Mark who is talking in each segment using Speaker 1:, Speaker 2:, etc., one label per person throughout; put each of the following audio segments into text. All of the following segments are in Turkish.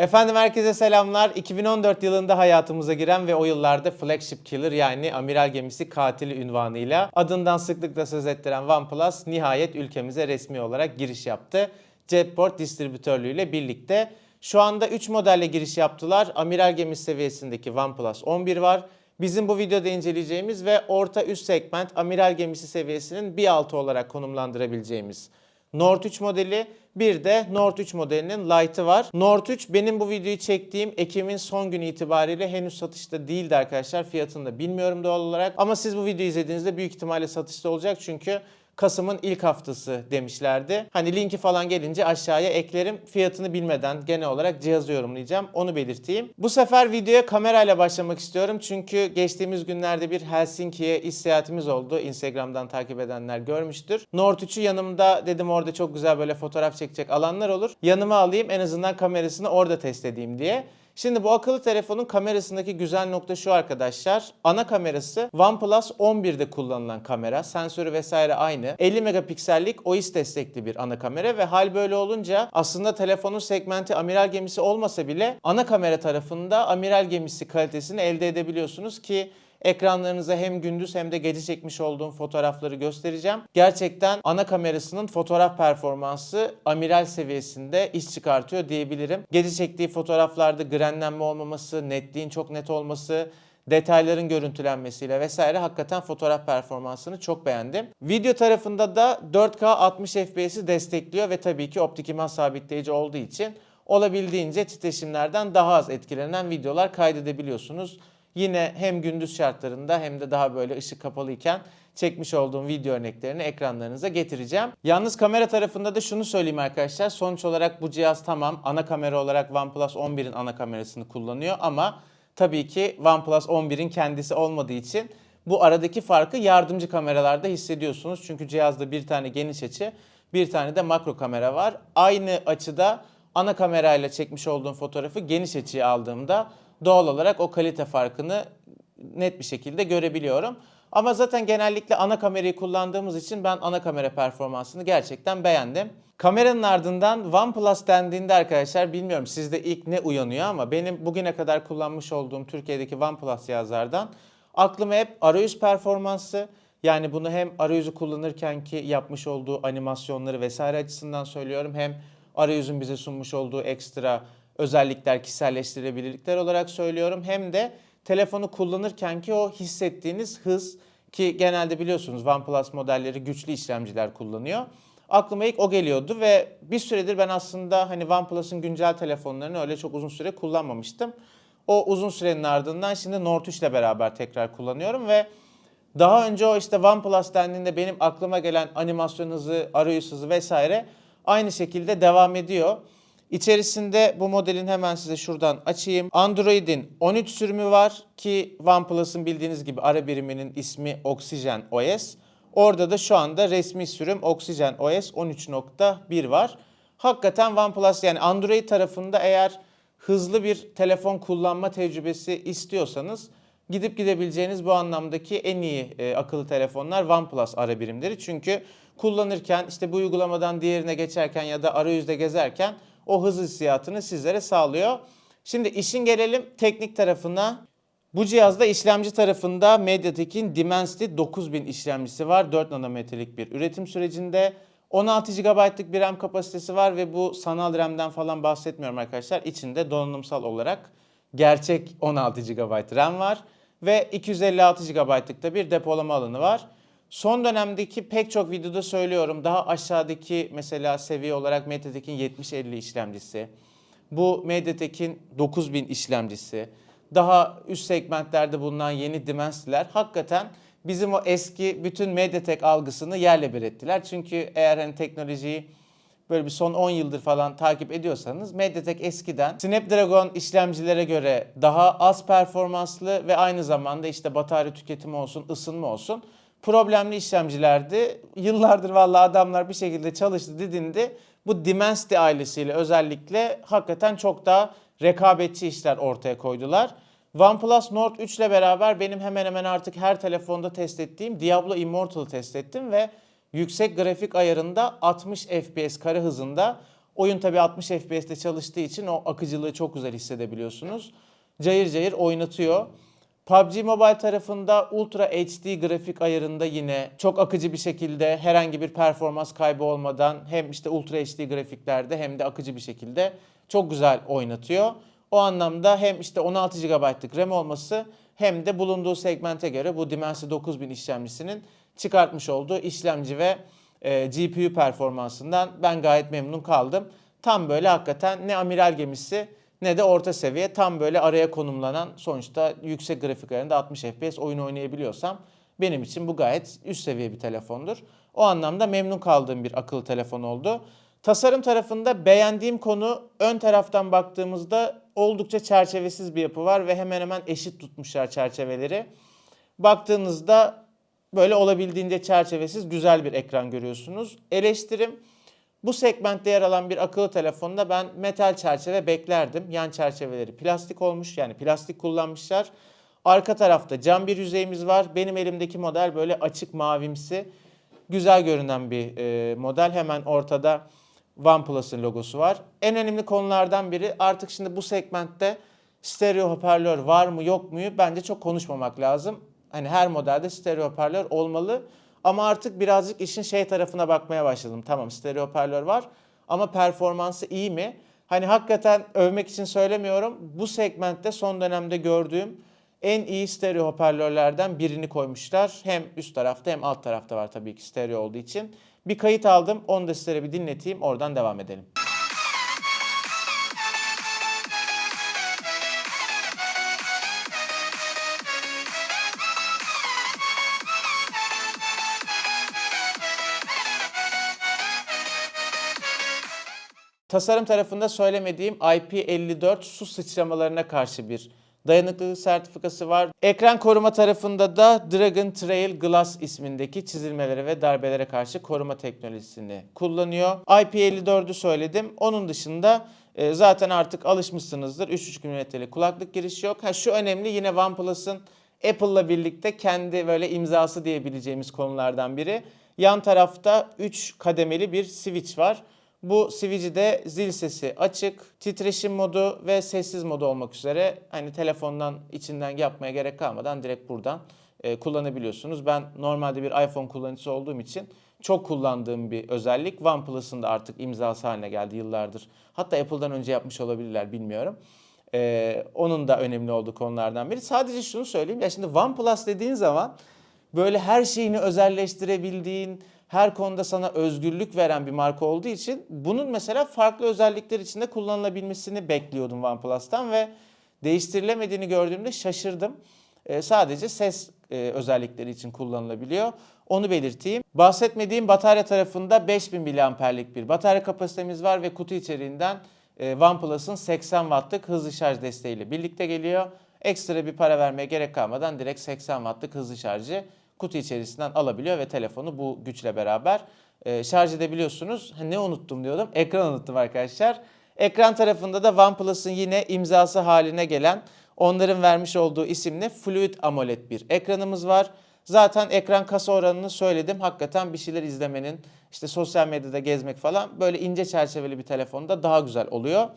Speaker 1: Efendim herkese selamlar. 2014 yılında hayatımıza giren ve o yıllarda flagship killer yani amiral gemisi katili ünvanıyla adından sıklıkla söz ettiren OnePlus nihayet ülkemize resmi olarak giriş yaptı. Jetport distribütörlüğüyle birlikte. Şu anda 3 modelle giriş yaptılar. Amiral gemisi seviyesindeki OnePlus 11 var. Bizim bu videoda inceleyeceğimiz ve orta üst segment amiral gemisi seviyesinin bir altı olarak konumlandırabileceğimiz Nord 3 modeli bir de Nord 3 modelinin Lite'ı var. Nord 3 benim bu videoyu çektiğim Ekim'in son günü itibariyle henüz satışta değildi arkadaşlar. Fiyatını da bilmiyorum doğal olarak. Ama siz bu videoyu izlediğinizde büyük ihtimalle satışta olacak çünkü Kasım'ın ilk haftası demişlerdi. Hani linki falan gelince aşağıya eklerim. Fiyatını bilmeden genel olarak cihazı yorumlayacağım. Onu belirteyim. Bu sefer videoya kamerayla başlamak istiyorum. Çünkü geçtiğimiz günlerde bir Helsinki'ye iş seyahatimiz oldu. Instagram'dan takip edenler görmüştür. Nord 3'ü yanımda dedim orada çok güzel böyle fotoğraf çekecek alanlar olur. Yanıma alayım en azından kamerasını orada test edeyim diye. Şimdi bu akıllı telefonun kamerasındaki güzel nokta şu arkadaşlar. Ana kamerası OnePlus 11'de kullanılan kamera. Sensörü vesaire aynı. 50 megapiksellik OIS destekli bir ana kamera ve hal böyle olunca aslında telefonun segmenti amiral gemisi olmasa bile ana kamera tarafında amiral gemisi kalitesini elde edebiliyorsunuz ki ekranlarınıza hem gündüz hem de gece çekmiş olduğum fotoğrafları göstereceğim. Gerçekten ana kamerasının fotoğraf performansı amiral seviyesinde iş çıkartıyor diyebilirim. Gece çektiği fotoğraflarda grenlenme olmaması, netliğin çok net olması, detayların görüntülenmesiyle vesaire hakikaten fotoğraf performansını çok beğendim. Video tarafında da 4K 60 FPS'i destekliyor ve tabii ki optik imaj sabitleyici olduğu için olabildiğince titreşimlerden daha az etkilenen videolar kaydedebiliyorsunuz. Yine hem gündüz şartlarında hem de daha böyle ışık kapalıyken çekmiş olduğum video örneklerini ekranlarınıza getireceğim. Yalnız kamera tarafında da şunu söyleyeyim arkadaşlar. Sonuç olarak bu cihaz tamam ana kamera olarak OnePlus 11'in ana kamerasını kullanıyor ama tabii ki OnePlus 11'in kendisi olmadığı için bu aradaki farkı yardımcı kameralarda hissediyorsunuz. Çünkü cihazda bir tane geniş açı, bir tane de makro kamera var. Aynı açıda ana kamerayla çekmiş olduğum fotoğrafı geniş açıya aldığımda doğal olarak o kalite farkını net bir şekilde görebiliyorum. Ama zaten genellikle ana kamerayı kullandığımız için ben ana kamera performansını gerçekten beğendim. Kameranın ardından OnePlus dendiğinde arkadaşlar bilmiyorum sizde ilk ne uyanıyor ama benim bugüne kadar kullanmış olduğum Türkiye'deki OnePlus cihazlardan aklıma hep arayüz performansı yani bunu hem arayüzü kullanırken ki yapmış olduğu animasyonları vesaire açısından söylüyorum hem arayüzün bize sunmuş olduğu ekstra özellikler, kişiselleştirebilirlikler olarak söylüyorum. Hem de telefonu kullanırken ki o hissettiğiniz hız ki genelde biliyorsunuz OnePlus modelleri güçlü işlemciler kullanıyor. Aklıma ilk o geliyordu ve bir süredir ben aslında hani OnePlus'ın güncel telefonlarını öyle çok uzun süre kullanmamıştım. O uzun sürenin ardından şimdi Nord 3 ile beraber tekrar kullanıyorum ve daha önce o işte OnePlus dendiğinde benim aklıma gelen animasyon hızı, arayüz hızı vesaire aynı şekilde devam ediyor. İçerisinde bu modelin hemen size şuradan açayım. Android'in 13 sürümü var ki OnePlus'ın bildiğiniz gibi ara biriminin ismi Oxygen OS. Orada da şu anda resmi sürüm Oxygen OS 13.1 var. Hakikaten OnePlus yani Android tarafında eğer hızlı bir telefon kullanma tecrübesi istiyorsanız gidip gidebileceğiniz bu anlamdaki en iyi e, akıllı telefonlar OnePlus ara birimleri. Çünkü kullanırken işte bu uygulamadan diğerine geçerken ya da arayüzde gezerken o hız hissiyatını sizlere sağlıyor. Şimdi işin gelelim teknik tarafına. Bu cihazda işlemci tarafında MediaTek'in Dimensity 9000 işlemcisi var. 4 nanometrelik bir üretim sürecinde. 16 GB'lık bir RAM kapasitesi var ve bu sanal RAM'den falan bahsetmiyorum arkadaşlar. İçinde donanımsal olarak gerçek 16 GB RAM var ve 256 GB'lık da bir depolama alanı var. Son dönemdeki pek çok videoda söylüyorum. Daha aşağıdaki mesela seviye olarak MediaTek'in 7050 işlemcisi, bu MediaTek'in 9000 işlemcisi, daha üst segmentlerde bulunan yeni Dimensity'ler hakikaten bizim o eski bütün MediaTek algısını yerle bir ettiler. Çünkü eğer hani teknolojiyi böyle bir son 10 yıldır falan takip ediyorsanız MediaTek eskiden Snapdragon işlemcilere göre daha az performanslı ve aynı zamanda işte batarya tüketimi olsun, ısınma olsun problemli işlemcilerdi. Yıllardır vallahi adamlar bir şekilde çalıştı, didindi. Bu Dimensity ailesiyle özellikle hakikaten çok daha rekabetçi işler ortaya koydular. OnePlus Nord 3 ile beraber benim hemen hemen artık her telefonda test ettiğim Diablo Immortal'ı test ettim ve yüksek grafik ayarında 60 FPS kare hızında Oyun tabii 60 FPS'te çalıştığı için o akıcılığı çok güzel hissedebiliyorsunuz. Cayır cayır oynatıyor. PUBG Mobile tarafında Ultra HD grafik ayarında yine çok akıcı bir şekilde herhangi bir performans kaybı olmadan hem işte Ultra HD grafiklerde hem de akıcı bir şekilde çok güzel oynatıyor. O anlamda hem işte 16 GB'lık RAM olması hem de bulunduğu segmente göre bu Dimensity 9000 işlemcisinin çıkartmış olduğu işlemci ve e, GPU performansından ben gayet memnun kaldım. Tam böyle hakikaten ne amiral gemisi ne de orta seviye tam böyle araya konumlanan sonuçta yüksek grafik ayarında 60 FPS oyun oynayabiliyorsam benim için bu gayet üst seviye bir telefondur. O anlamda memnun kaldığım bir akıllı telefon oldu. Tasarım tarafında beğendiğim konu ön taraftan baktığımızda oldukça çerçevesiz bir yapı var ve hemen hemen eşit tutmuşlar çerçeveleri. Baktığınızda böyle olabildiğince çerçevesiz güzel bir ekran görüyorsunuz. Eleştirim bu segmentte yer alan bir akıllı telefonda ben metal çerçeve beklerdim. Yan çerçeveleri plastik olmuş yani plastik kullanmışlar. Arka tarafta cam bir yüzeyimiz var. Benim elimdeki model böyle açık mavimsi. Güzel görünen bir e, model. Hemen ortada OnePlus'ın logosu var. En önemli konulardan biri artık şimdi bu segmentte stereo hoparlör var mı yok muyu bence çok konuşmamak lazım. Hani her modelde stereo hoparlör olmalı. Ama artık birazcık işin şey tarafına bakmaya başladım. Tamam stereo hoparlör var ama performansı iyi mi? Hani hakikaten övmek için söylemiyorum. Bu segmentte son dönemde gördüğüm en iyi stereo hoparlörlerden birini koymuşlar. Hem üst tarafta hem alt tarafta var tabii ki stereo olduğu için. Bir kayıt aldım. Onu da sizlere bir dinleteyim. Oradan devam edelim. Tasarım tarafında söylemediğim IP54 su sıçramalarına karşı bir dayanıklılık sertifikası var. Ekran koruma tarafında da Dragon Trail Glass ismindeki çizilmelere ve darbelere karşı koruma teknolojisini kullanıyor. IP54'ü söyledim. Onun dışında e, zaten artık alışmışsınızdır. 3.3 mm'lik kulaklık girişi yok. Ha şu önemli yine OnePlus'ın Apple'la birlikte kendi böyle imzası diyebileceğimiz konulardan biri. Yan tarafta 3 kademeli bir switch var. Bu switch'de zil sesi açık, titreşim modu ve sessiz modu olmak üzere hani telefondan içinden yapmaya gerek kalmadan direkt buradan e, kullanabiliyorsunuz. Ben normalde bir iPhone kullanıcısı olduğum için çok kullandığım bir özellik. OnePlus'ın da artık imzası haline geldi yıllardır. Hatta Apple'dan önce yapmış olabilirler bilmiyorum. Ee, onun da önemli olduğu konulardan biri. Sadece şunu söyleyeyim. Ya şimdi OnePlus dediğin zaman böyle her şeyini özelleştirebildiğin, her konuda sana özgürlük veren bir marka olduğu için bunun mesela farklı özellikler içinde kullanılabilmesini bekliyordum OnePlus'tan ve değiştirilemediğini gördüğümde şaşırdım. Ee, sadece ses e, özellikleri için kullanılabiliyor. Onu belirteyim. Bahsetmediğim batarya tarafında 5000 mAh'lik bir batarya kapasitemiz var ve kutu içeriğinden e, OnePlus'ın 80 Watt'lık hızlı şarj desteğiyle birlikte geliyor. Ekstra bir para vermeye gerek kalmadan direkt 80 Watt'lık hızlı şarjı kutu içerisinden alabiliyor ve telefonu bu güçle beraber e, şarj edebiliyorsunuz. Ha, ne unuttum diyordum. Ekran unuttum arkadaşlar. Ekran tarafında da OnePlus'ın yine imzası haline gelen onların vermiş olduğu isimle Fluid AMOLED bir ekranımız var. Zaten ekran kasa oranını söyledim. Hakikaten bir şeyler izlemenin, işte sosyal medyada gezmek falan böyle ince çerçeveli bir telefonda daha güzel oluyor.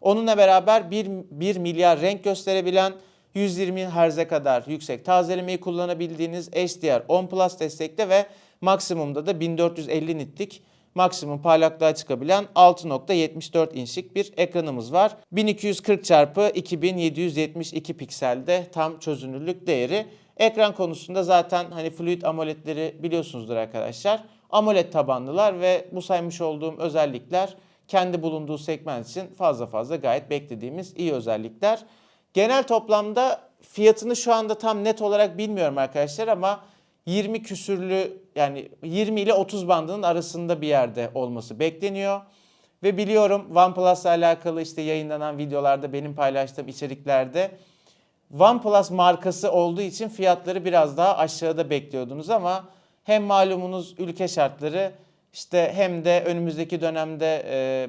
Speaker 1: Onunla beraber 1, 1 milyar renk gösterebilen 120 Hz'e kadar yüksek tazelemeyi kullanabildiğiniz HDR 10 Plus destekli ve maksimumda da 1450 nitlik maksimum parlaklığa çıkabilen 6.74 inçlik bir ekranımız var. 1240 x 2772 pikselde tam çözünürlük değeri. Ekran konusunda zaten hani Fluid AMOLED'leri biliyorsunuzdur arkadaşlar. AMOLED tabanlılar ve bu saymış olduğum özellikler kendi bulunduğu segment için fazla fazla gayet beklediğimiz iyi özellikler. Genel toplamda fiyatını şu anda tam net olarak bilmiyorum arkadaşlar ama 20 küsürlü yani 20 ile 30 bandının arasında bir yerde olması bekleniyor. Ve biliyorum OnePlus'la alakalı işte yayınlanan videolarda benim paylaştığım içeriklerde OnePlus markası olduğu için fiyatları biraz daha aşağıda bekliyordunuz ama hem malumunuz ülke şartları işte hem de önümüzdeki dönemde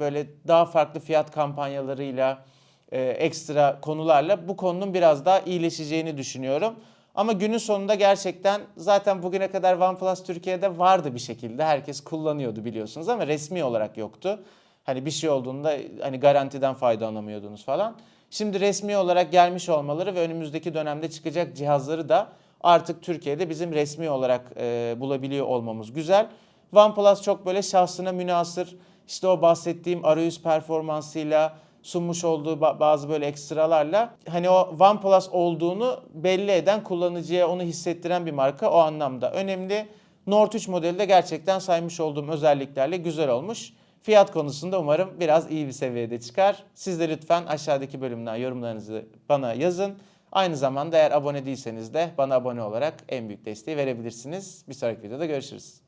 Speaker 1: böyle daha farklı fiyat kampanyalarıyla e, ekstra konularla bu konunun biraz daha iyileşeceğini düşünüyorum. Ama günün sonunda gerçekten zaten bugüne kadar OnePlus Türkiye'de vardı bir şekilde. Herkes kullanıyordu biliyorsunuz ama resmi olarak yoktu. Hani bir şey olduğunda hani garantiden faydalanamıyordunuz falan. Şimdi resmi olarak gelmiş olmaları ve önümüzdeki dönemde çıkacak cihazları da artık Türkiye'de bizim resmi olarak e, bulabiliyor olmamız güzel. OnePlus çok böyle şahsına münasır işte o bahsettiğim arayüz performansıyla sunmuş olduğu ba- bazı böyle ekstralarla hani o OnePlus olduğunu belli eden kullanıcıya onu hissettiren bir marka o anlamda önemli. Nord 3 modeli de gerçekten saymış olduğum özelliklerle güzel olmuş. Fiyat konusunda umarım biraz iyi bir seviyede çıkar. Siz de lütfen aşağıdaki bölümden yorumlarınızı bana yazın. Aynı zamanda eğer abone değilseniz de bana abone olarak en büyük desteği verebilirsiniz. Bir sonraki videoda görüşürüz.